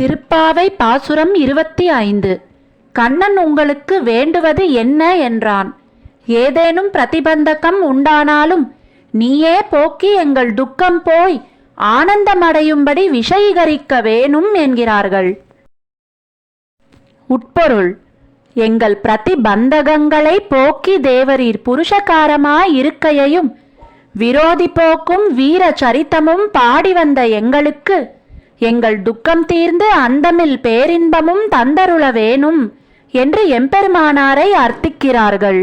திருப்பாவை பாசுரம் இருபத்தி ஐந்து. கண்ணன் உங்களுக்கு வேண்டுவது என்ன என்றான். ஏதேனும் பிரதிபந்தகம் உண்டானாலும் நீயே போக்கி எங்கள் துக்கம் போய் ஆனந்தமடையும்படி விஷயீகரிக்க வேணும் என்கிறார்கள். உட்பொருள். எங்கள் பிரதிபந்தகங்களை போக்கி தேவரீர் புருஷகாரமாய் இருக்கையையும் விரோதி போக்கும் வீர சரித்தமும் பாடி வந்த எங்களுக்கு எங்கள் துக்கம் தீர்ந்து அந்தமில் பேரின்பமும் தந்தருள வேணும் என்று எம்பெருமானாரை அர்த்திக்கிறார்கள்.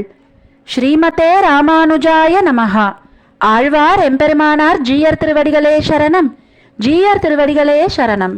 ஸ்ரீமதே ராமானுஜாய நமஹா. ஆழ்வார் எம்பெருமானார் ஜீயர் திருவடிகளே சரணம். ஜீயர் திருவடிகளே சரணம்.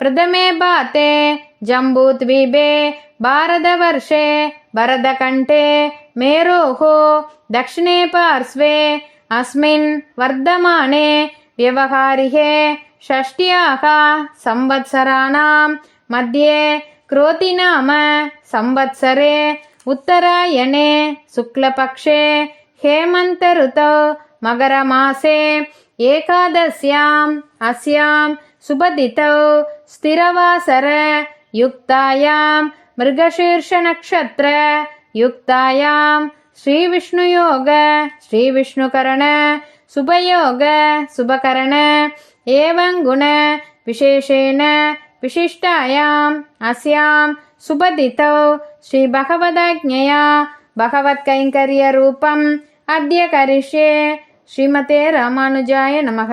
प्रथमे बाते जम्बूद्वीपे भारतवर्षे भरतकण्ठे मेरोः दक्षिणे पार्श्वे अस्मिन् वर्धमाने व्यवहारिहे षष्ट्याः संवत्सराणां मध्ये क्रोतिनाम संवत्सरे उत्तरायणे शुक्लपक्षे हेमन्तऋतौ मकरमासे एकादश्याम् अस्यां सुपतितौ स्थिरवासर युक्तायां मृगशीर्षनक्षत्र युक्तायां श्रीविष्णुयोग श्रीविष्णुकरण सुभयोग सुभकरण एवं गुण विशेषेण विशिष्टायाम् अस्यां सुपतितौ श्रीभगवदाज्ञया भगवत्कैङ्कर्यरूपम् अद्य करिष्ये श्रीमते रामानुजाय नमः